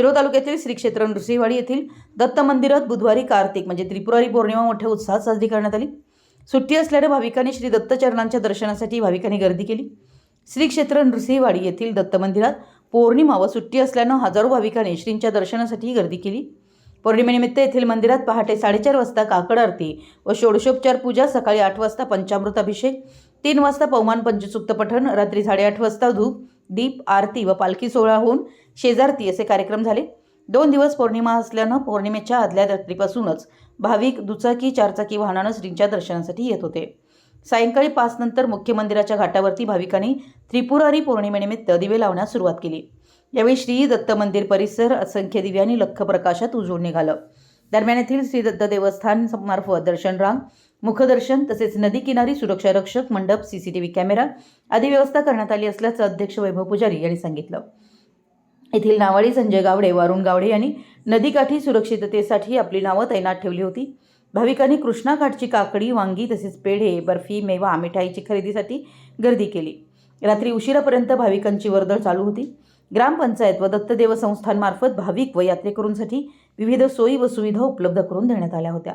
शिरोळ तालुक्यातील श्री क्षेत्र नृसिंहवाडी येथील दत्त मंदिरात बुधवारी कार्तिक म्हणजे त्रिपुरारी पौर्णिमा मोठ्या उत्साहात साजरी करण्यात आली. सुट्टी असल्याने भाविकांनी श्री दत्तचरणांच्या दर्शनासाठी भाविकांनी गर्दी केली. श्री क्षेत्र नृसिंहवाडी येथील दत्त मंदिरात पौर्णिमा व सुट्टी असल्यानं हजारो भाविकांनी श्रींच्या दर्शनासाठी गर्दी केली. पौर्णिमेनिमित्त येथील मंदिरात पहाटे साडेचार वाजता काकड आरती व षोडशोपचार पूजा सकाळी आठ वाजता पंचामृत अभिषेक तीन वाजता पवमान पंचसुक्त पठण रात्री साडेआठ वाजता धूप दीप आरती व पालखी सोहळा होऊन शेजारती असे कार्यक्रम झाले. दोन दिवस पौर्णिमा असल्यानं पौर्णिमेच्या आदल्या रात्रीपासूनच भाविक दुचाकी चारचाकी वाहनानं श्रींच्या दर्शनासाठी येत होते. सायंकाळी पाच नंतर मुख्य मंदिराच्या घाटावरती भाविकांनी त्रिपुरारी पौर्णिमेनिमित्त दिवे लावण्यास सुरुवात केली. यावेळी श्री दत्त मंदिर परिसर असंख्य दिव्यांनी लख प्रकाशात उजळून निघालं. दरम्यान येथील श्री दत्त देवस्थान मार्फत दर्शन रांग मुखदर्शन तसेच नदी किनारी सुरक्षा रक्षक मंडप सीसीटीव्ही कॅमेरा आदी व्यवस्था करण्यात आली असल्याचं अध्यक्ष वैभव पुजारी यांनी सांगितलं. येथील नावाडी संजय गावडे वारुण गावडे यांनी नदीकाठी सुरक्षिततेसाठी आपली नावं तैनात ठेवली होती. भाविकांनी कृष्णाघाटची काकडी वांगी तसेच पेढे बर्फी मेवा मिठाईची खरेदीसाठी गर्दी केली. रात्री उशिरापर्यंत भाविकांची वर्दळ चालू होती. ग्रामपंचायत व दत्तदेव संस्थांमार्फत भाविक व यात्रेकरूंसाठी विविध सोयी व सुविधा उपलब्ध करून देण्यात आल्या होत्या.